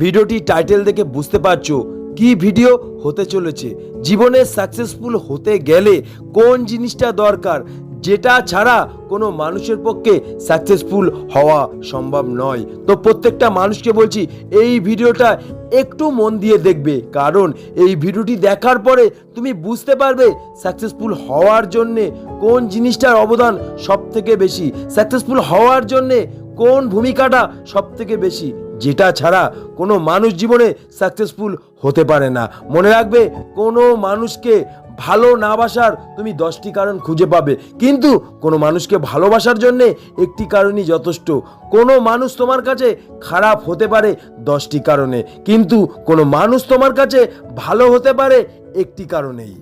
ভিডিওটি টাইটেল দেখে বুঝতে পারছ কি ভিডিও হতে চলেছে। জীবনে সাকসেসফুল হতে গেলে কোন জিনিসটা দরকার, যেটা ছাড়া কোনো মানুষের পক্ষে সাকসেসফুল হওয়া সম্ভব নয়। তো প্রত্যেকটা মানুষকে বলছি, এই ভিডিওটা একটু মন দিয়ে দেখবে। কারণ এই ভিডিওটি দেখার পরে তুমি বুঝতে পারবে সাকসেসফুল হওয়ার জন্যে কোন জিনিসটার অবদান সব থেকে বেশি। সাকসেসফুল হওয়ার জন্যে কোন ভূমিকাটা সব থেকে বেশি। যেটা ছাড়া কোনো মানুষ জীবনে সাকসেসফুল হতে পারে না। মনে রাখবে, কোনো মানুষকে ভালো না বাসার তুমি দশটি কারণ খুঁজে পাবে। কিন্তু কোনো মানুষকে ভালোবাসার জন্যে একটি কারণই যথেষ্ট। কোনো মানুষ তোমার কাছে খারাপ হতে পারে দশটি কারণে। কিন্তু কোনো মানুষ তোমার কাছে ভালো হতে পারে একটি কারণেই।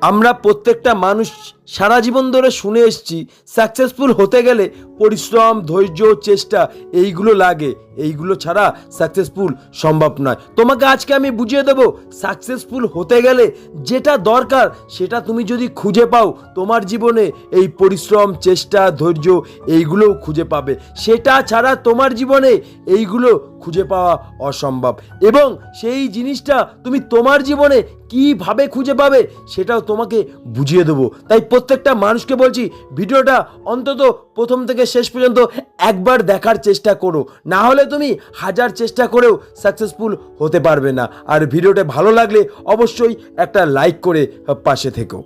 আমরা প্রত্যেকটা মানুষ সারা জীবন ধরে শুনে এসছি সাকসেসফুল হতে গেলে পরিশ্রম, ধৈর্য, চেষ্টা, এইগুলো লাগে। এইগুলো ছাড়া সাকসেসফুল সম্ভব নয়। তোমাকে আজকে আমি বুঝিয়ে দেবো সাকসেসফুল হতে গেলে যেটা দরকার সেটা তুমি যদি খুঁজে পাও, তোমার জীবনে এই পরিশ্রম, চেষ্টা, ধৈর্য এইগুলোও খুঁজে পাবে। সেটা ছাড়া তোমার জীবনে এইগুলো খুঁজে পাওয়া অসম্ভব। এবং সেই জিনিসটা তুমি তোমার জীবনে কীভাবে খুঁজে পাবে সেটাও তোমাকে বুঝিয়ে দেবো। তাই প্রত্যেকটা মানুষকে বলছি, ভিডিওটা অন্তত প্রথম থেকে শেষ পর্যন্ত একবার দেখার চেষ্টা করো। না হলে তুমি হাজার চেষ্টা করেও সাকসেসফুল হতে পারবে না। আর ভিডিওটা ভালো লাগলে অবশ্যই একটা লাইক করে পাশে থেকো।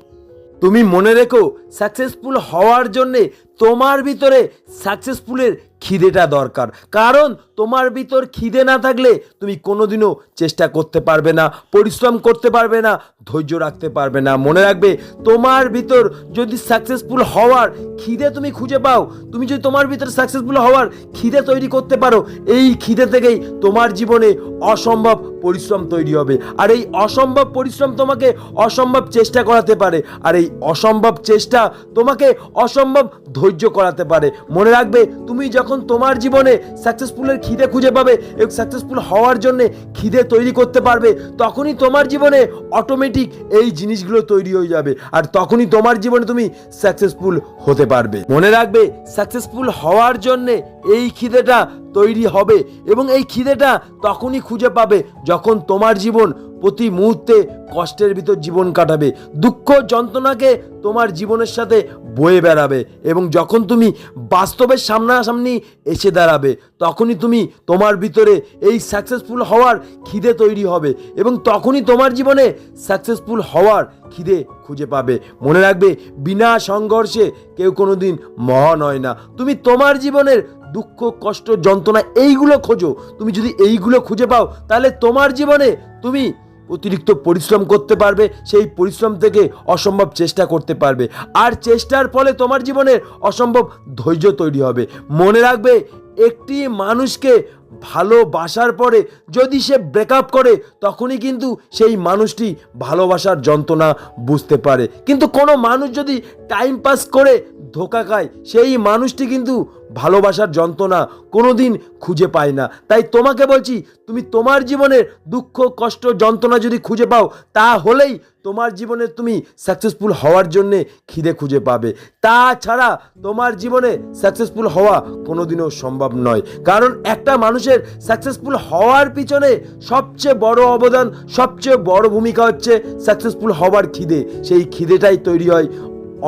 তুমি মনে রেখো সাকসেসফুল হওয়ার জন্যে তোমার ভিতরে সাকসেসফুলের খিদেটা দরকার। কারণ তোমার ভিতর খিদে না থাকলে তুমি কোনোদিনও চেষ্টা করতে পারবে না, পরিশ্রম করতে পারবে না, ধৈর্য রাখতে পারবে না। মনে রাখবে, তোমার ভিতর যদি সাকসেসফুল হওয়ার খিদে তুমি খুঁজে পাও, তুমি যদি তোমার ভিতরে সাকসেসফুল হওয়ার খিদে তৈরি করতে পারো, এই খিদে থেকেই তোমার জীবনে অসম্ভব পরিশ্রম তৈরি হবে। আর এই অসম্ভব পরিশ্রম তোমাকে অসম্ভব চেষ্টা করাতে পারে, আর এই অসম্ভব চেষ্টা তোমাকে অসম্ভব ধৈর্য করাতে পারে। মনে রাখবে, তুমি যখন তোমার জীবনে সাকসেসফুলের খিদে খুঁজে পাবে এবং সাকসেসফুল হওয়ার জন্যে খিদে তৈরি করতে পারবে, তখনই তোমার জীবনে অটোমেটিক এই জিনিসগুলো তৈরি হয়ে যাবে আর তখনই তোমার জীবনে তুমি সাকসেসফুল হতে পারবে। মনে রাখবে সাকসেসফুল হওয়ার জন্যে এই খিদেটা তৈরি হবে এবং এই খিদেটা তখনই খুঁজে পাবে যখন তোমার জীবন প্রতি মুহূর্তে কষ্টের ভিতর জীবন কাটাবে। দুঃখ যন্ত্রণাকে তোমার জীবনের সাথে বয়ে বেড়াবে এবং যখন তুমি বাস্তবের সামনাসামনি এসে দাঁড়াবে, তখনই তুমি তোমার ভিতরে এই সাকসেসফুল হওয়ার খিদে তৈরি হবে এবং তখনই তোমার জীবনে সাকসেসফুল হওয়ার খিদে খুঁজে পাবে। মনে রাখবে, বিনা সংঘর্ষে কেউ কোনো দিন মহান হয় না। তুমি তোমার জীবনের দুঃখ, কষ্ট, যন্ত্রণা এইগুলো খোঁজো। তুমি যদি এইগুলো খুঁজে পাও, তাহলে তোমার জীবনে তুমি অতিরিক্ত পরিশ্রম করতে পারবে, সেই পরিশ্রম থেকে অসম্ভব চেষ্টা করতে পারবে। আর চেষ্টার ফলে তোমার জীবনে অসম্ভব ধৈর্য তৈরি হবে। মনে রাখবে, একটি মানুষকে ভালোবাসার পরে যদি সে ব্রেকআপ করে, তখনই কিন্তু সেই মানুষটি ভালোবাসার যন্ত্রণা বুঝতে পারে। কিন্তু কোনো মানুষ যদি টাইম পাস করে ধোকা খায়, সেই মানুষটি কিন্তু ভালোবাসার যন্ত্রণা কোনোদিন খুঁজে পায় না। তাই তোমাকে বলছি, তুমি তোমার জীবনের দুঃখ, কষ্ট, যন্ত্রণা যদি খুঁজে পাও, তাহলেই তোমার জীবনে তুমি সাকসেসফুল হওয়ার জন্যে খিদে খুঁজে পাবে। তাছাড়া তোমার জীবনে সাকসেসফুল হওয়া কোনোদিনও সম্ভব নয়। কারণ একটা মানুষের সাকসেসফুল হওয়ার পিছনে সবচেয়ে বড় অবদান, সবচেয়ে বড় ভূমিকা হচ্ছে সাকসেসফুল হওয়ার খিদে। সেই খিদেটাই তৈরি হয়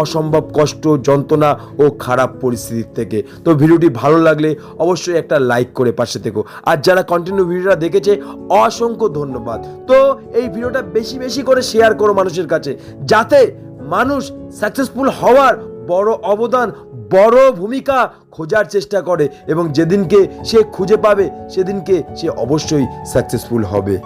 অসম্ভব কষ্ট, যন্ত্রণা ও খারাপ পরিস্থিতির থেকে। তো ভিডিওটি ভালো লাগলে অবশ্যই একটা লাইক করে পাশে থেকো। আর যারা কন্টিনিউ ভিডিওটা দেখেছে, অসংখ্য ধন্যবাদ। তো এই ভিডিওটা বেশি বেশি করে শেয়ার করো মানুষের কাছে, যাতে মানুষ সাকসেসফুল হওয়ার বড় অবদান, বড় ভূমিকা খোঁজার চেষ্টা করে এবং যেদিনকে সে খুঁজে পাবে, সেদিনকে সে অবশ্যই সাকসেসফুল হবে।